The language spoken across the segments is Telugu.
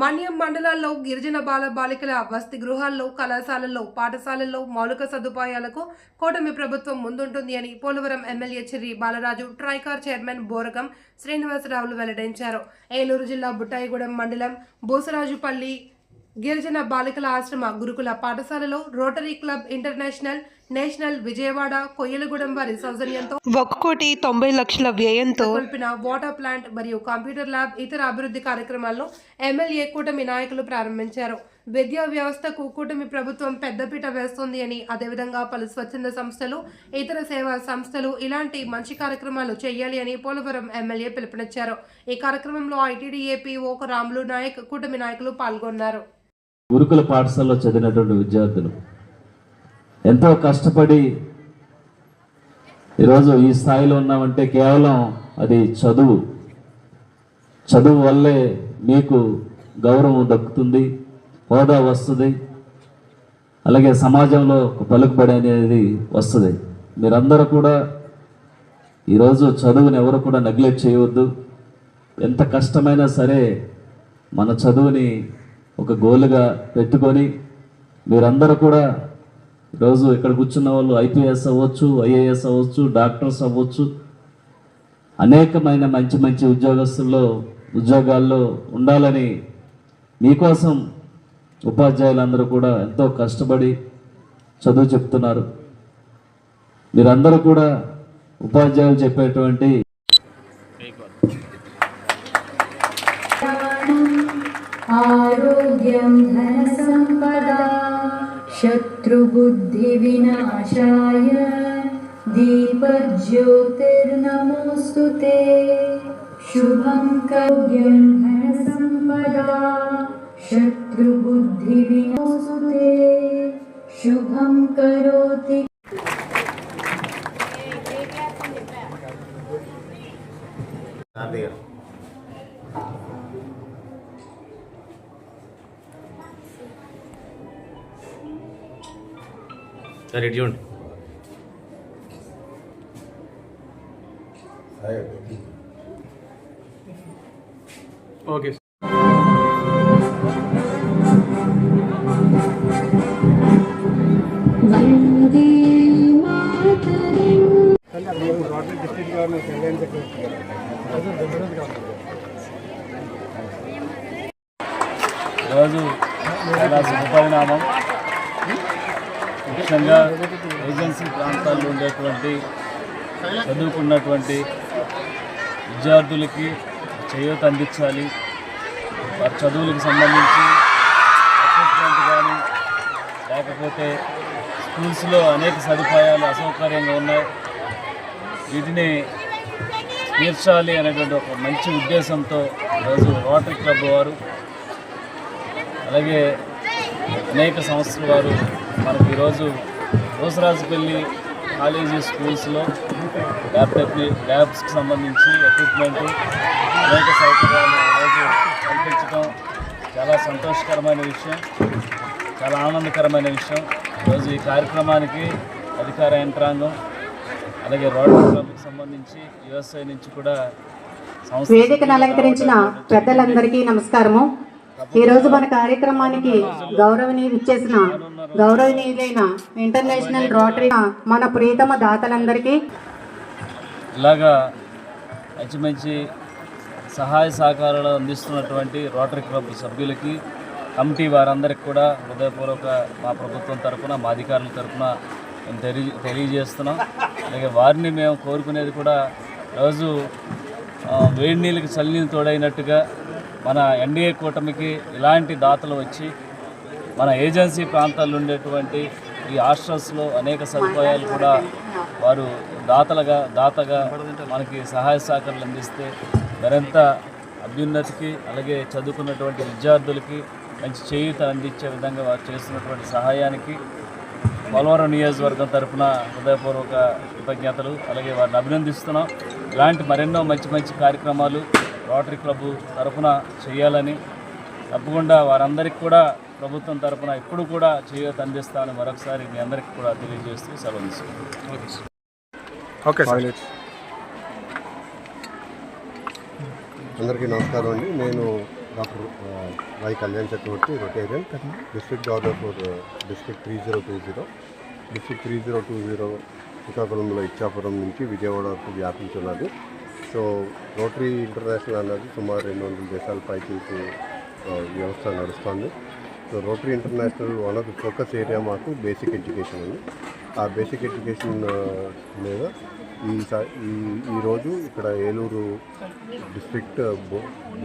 మన్యం మండలాల్లో గిరిజన బాల బాలికల వసతి గృహాల్లో కళాశాలల్లో పాఠశాలల్లో మౌలిక సదుపాయాలకు కూటమి ప్రభుత్వం ముందుంటుంది అని పోలవరం ఎమ్మెల్యే చెర్రి బాలరాజు ట్రైకార్ చైర్మన్ బోరగం శ్రీనివాసరావులు వెల్లడించారు. ఏలూరు జిల్లా బుట్టాయిగూడెం మండలం బూసరాజుపల్లి గిరిజన బాలికల ఆశ్రమ గురుకుల పాఠశాలలో rotary club international national Vijayawada Koyyalagudem వారి సౌజన్యంతో ఒక కోటి తొంభై లక్షల వ్యయంతో కొల్పిన వాటర్ ప్లాంట్ మరియు కంప్యూటర్ ల్యాబ్ ఇతర అభివృద్ధి కార్యక్రమాల్లో ఎమ్మెల్యే కూటమి నాయకులు ప్రారంభించారు. విద్యా వ్యవస్థకు కూటమి ప్రభుత్వం పెద్దపీట వేస్తోంది అని అదేవిధంగా పలు స్వచ్ఛంద సంస్థలు ఇతర సేవా సంస్థలు ఇలాంటి మంచి కార్యక్రమాలు చేయాలి అని పోలవరం ఎమ్మెల్యే పిలుపునిచ్చారు. ఈ కార్యక్రమంలో ఐటీడీఏ పీఓ రాములు నాయక్ కూటమి నాయకులు పాల్గొన్నారు. గురుకుల పాఠశాలలో చదివినటువంటి విద్యార్థులు ఎంతో కష్టపడి ఈరోజు ఈ స్థాయిలో ఉన్నామంటే కేవలం అది చదువు. చదువు వల్లే మీకు గౌరవం దక్కుతుంది హోదా వస్తుంది. అలాగే సమాజంలో పలుకుబడి అనేది వస్తుంది. మీరందరూ కూడా ఈరోజు చదువుని ఎవరు కూడా నెగ్లెక్ట్ చేయవద్దు. ఎంత కష్టమైనా సరే మన చదువుని ఒక గోలుగా పెట్టుకొని మీరందరూ కూడా ఈరోజు ఇక్కడ కూర్చున్న వాళ్ళు ఐపీఎస్ అవ్వచ్చు ఐఏఎస్ అవ్వచ్చు డాక్టర్స్ అవ్వచ్చు. అనేకమైన మంచి మంచి ఉద్యోగస్తుల్లో ఉద్యోగాల్లో ఉండాలని మీకోసం ఉపాధ్యాయులందరూ కూడా ఎంతో కష్టపడి చదువు చెప్తున్నారు. మీరందరూ కూడా ఉపాధ్యాయులు చెప్పేటువంటి ఆరోగ్యం ధన సంపద शत्रुबुद्धिविनाशाय दीपज्योतिर्नमोऽस्तु ते शुभं कौग्यं धनसम्पदा शत्रुबुद्धिविनाशु ते शुभं करोति సార్ ఇటు చూడండి ఓకే డిస్ట్రిక్ట్ గవర్నర్ ముఖ్యంగా ఏజెన్సీ ప్రాంతాల్లో ఉండేటువంటి చదువుకున్నటువంటి విద్యార్థులకి చేయూత అందించాలి. వారి చదువులకు సంబంధించి ఎక్విప్మెంట్ కానీ లేకపోతే స్కూల్స్లో అనేక సదుపాయాలు అసౌకర్యంగా ఉన్నాయి. వీటిని తీర్చాలి అనేటువంటి ఒక మంచి ఉద్దేశంతో ఈరోజు రోటరీ క్లబ్ వారు అలాగే అనేక సంస్థల వారు మనకు ఈరోజు రోసరాజుపల్లి కాలేజీ స్కూల్స్లో ల్యాబ్ టెక్ని ల్యాబ్స్కి సంబంధించి ఎక్విప్మెంట్ అనేక సౌకర్యాలు ఈరోజు కల్పించడం చాలా సంతోషకరమైన విషయం చాలా ఆనందకరమైన విషయం. ఈరోజు ఈ కార్యక్రమానికి అధికార యంత్రాంగం అలాగే రోడ్డు క్లబ్కి సంబంధించి యుఎస్ఐ నుంచి కూడా వేదికను అలంకరించిన పెద్దలందరికీ నమస్కారము. ఈ రోజు మన కార్యక్రమానికి గౌరవనీయులు ఇచ్చేసిన గౌరవనీయులైన ఇంటర్నేషనల్ రోటరీ మన ప్రియతమ దాతలందరికీ ఇలాగా మంచి మంచి సహాయ సహకారాలు అందిస్తున్నటువంటి రోటరీ క్లబ్ సభ్యులకి కమిటీ వారందరికి కూడా హృదయపూర్వక మా ప్రభుత్వం తరఫున మా అధికారుల తరఫున మేము తెలియ తెలియజేస్తున్నాం. అలాగే వారిని మేము కోరుకునేది కూడా రోజు వేడి నీళ్ళకి చల్లని తోడైనట్టుగా మన ఎన్డీఏ కూటమికి ఇలాంటి దాతలు వచ్చి మన ఏజెన్సీ ప్రాంతాల్లో ఉండేటువంటి ఈ హాస్టల్స్లో అనేక సదుపాయాలు కూడా వారు దాతలుగా దాతగా మనకి సహాయ సహకారాలు అందిస్తే మరింత అభ్యున్నతికి అలాగే చదువుకున్నటువంటి విద్యార్థులకి మంచి చేయూత అందించే విధంగా వారు చేస్తున్నటువంటి సహాయానికి పోలవరం నియోజకవర్గం తరఫున హృదయపూర్వక కృతజ్ఞతలు. అలాగే వారిని అభినందిస్తున్నాం. ఇలాంటి మరెన్నో మంచి మంచి కార్యక్రమాలు రోటరీ క్లబ్ తరఫున చేయాలని తప్పకుండా వారందరికీ కూడా ప్రభుత్వం తరఫున ఎప్పుడు కూడా చేయూత అందిస్తామని మరొకసారి మీ అందరికీ కూడా తెలియజేస్తూ సెలవు ఓకే సార్ అందరికీ నమస్కారం అండి. నేను doctor Y Kalyan Chakravarthi rotarian district governor for district three zero two zero. District three zero two zero శ్రీకాకుళంలో ఇచ్చాపురం నుంచి విజయవాడ వరకు వ్యాపించున్నది. సో రోటరీ ఇంటర్నేషనల్ అన్నది సుమారు రెండు వందల దేశాల పైకి వ్యవస్థ నడుస్తుంది. So Rotary International one of focus area మాకు బేసిక్ ఎడ్యుకేషన్ ఉంది. ఆ బేసిక్ ఎడ్యుకేషన్ మీద ఈ స- ఈ ఈరోజు ఇక్కడ ఏలూరు డిస్ట్రిక్ట్ బూ-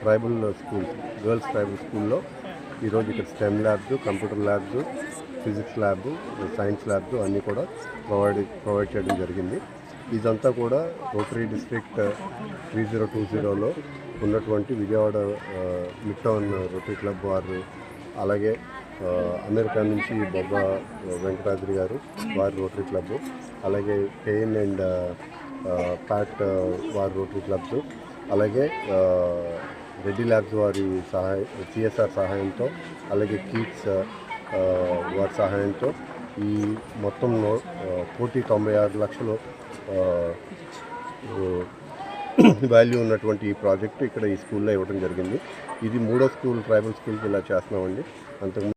ట్రైబల్ స్కూల్ గర్ల్స్ ట్రైబల్ స్కూల్లో ఈరోజు ఇక్కడ stem labs computer labs physics lab science labs అన్నీ కూడా ప్రొవైడ్ ప్రొవైడ్ చేయడం జరిగింది. ఇదంతా కూడా Rotary district three zero two జీరోలో ఉన్నటువంటి Vijayawada midtown mid town Rotary club వారు అలాగే అమెరికా నుంచి బొబ్బా వెంకటాద్రి గారు వారి రోటరీ క్లబ్ అలాగే పెయిన్ అండ్ ప్యాట్ వారి రోటరీ క్లబ్స్ అలాగే రెడ్డి ల్యాబ్స్ వారి సహాయ సిఎస్ఆర్ సహాయంతో అలాగే కీట్స్ వారి సహాయంతో ఈ మొత్తం కోటి తొంభై ఆరు లక్షలు వాల్యూ ఉన్నటువంటి ఈ ప్రాజెక్టు ఇక్కడ ఈ స్కూల్లో ఇవ్వడం జరిగింది. ఇది మూడో స్కూల్ ట్రైబల్ స్కూల్కి ఇలా చేస్తున్నామండి. అంతకు